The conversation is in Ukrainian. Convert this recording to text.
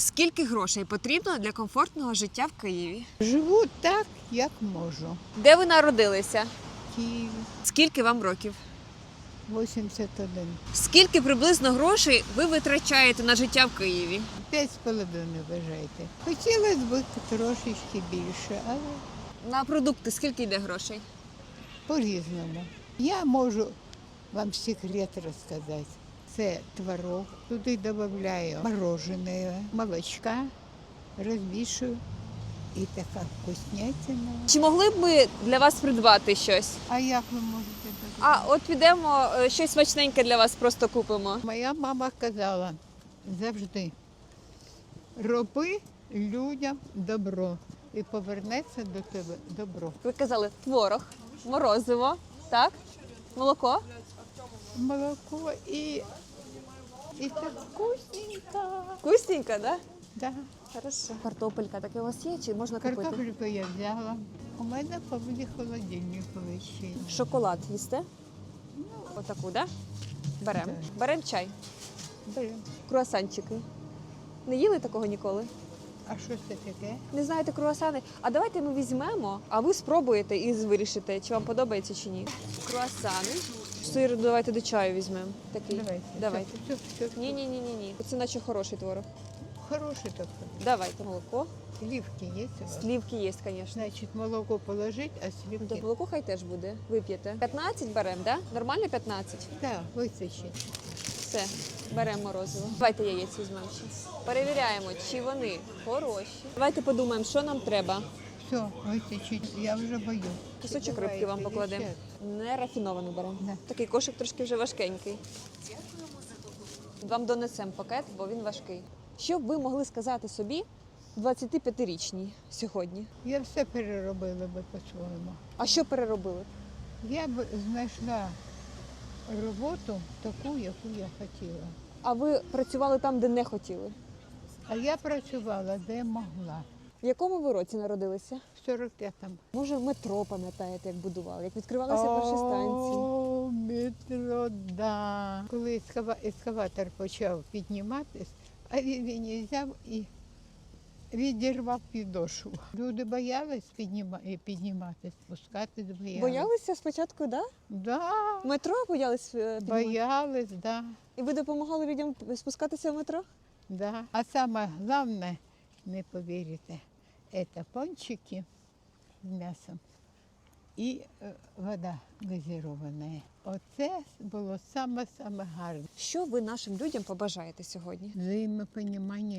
Скільки грошей потрібно для комфортного життя в Києві? Живу так, як можу. Де ви народилися? В Києві Скільки вам років? 81. Скільки приблизно грошей ви витрачаєте на життя в Києві? П'ять з половиною вважайте. Хотілося б трошечки більше, але На продукти скільки йде грошей? по-різному. Я можу вам секрет розказати. Це творог, туди додаю мороженое, молочка, розмішую. І така вкуснятина. Чи могли б ми для вас придбати щось? А як ви можете додати? А от підемо е, щось смачненьке для вас просто купимо. Моя мама казала завжди роби людям добро і повернеться до тебе добро. Ви казали творог, морозиво, так? Молоко? Молоко і, так вкусненько. Вкусненько, да? Да. Хорошо. Картопелька таке у вас є чи можна купити? Картоплю я взяла. У мене повинні холодильник величезний. Шоколад їсте? Отаку, да? Беремо. Да. Беремо чай. Беремо. Круасанчики. Не їли такого ніколи? А що це таке? Не знаєте круасани? А давайте ми візьмемо, а ви спробуєте і вирішите, чи вам подобається чи ні. Круасани. Сир давайте до чаю візьмемо. Такий. Давайте. Давайте. Все, все, все. Ні, ні, ні, ні, ні. Це наче хороший творог. Хороший такой. Давайте молоко. Сливки є у вас? Слівки є, звісно. Значить, молоко положить, а Да, сливки... молоко хай теж буде. Вип'єте. 15 беремо, да? Нормально 15? Так, височить. Все, беремо морозиво. Давайте яєць візьмемо ще. Перевіряємо, чи вони хороші. Давайте подумаємо, що нам треба. Все, височить. Я вже боюсь. Кусочок рибки вам покладемо. Не рафіновану беремо. Да. Такий кошик трошки вже важкенький. Вам донесемо пакет, бо він важкий. Що б ви могли сказати собі 25-річній сьогодні? Я все переробила би по-своєму. А що переробили? Я б знайшла роботу таку, яку я хотіла. А ви працювали там, де не хотіли? А я працювала де могла. В якому ви році народилися? В 45-му. Може, метро пам'ятаєте, як будували, як відкривалися перші станції? О, метро, да. Коли ескаватор почав підніматись, а він, він взяв і відірвав підошву. Люди боялись підніма... підніматись, спускатись боялись. Боялися спочатку, да? Да, Метро боялись е, піднімати? боялись, да, І ви допомагали людям спускатися в метро? да. А саме головне, не повірите, це пончики з м'ясом і е, вода газирована. Оце було саме-саме гарне. Що ви нашим людям побажаєте сьогодні? Взаємопонімання.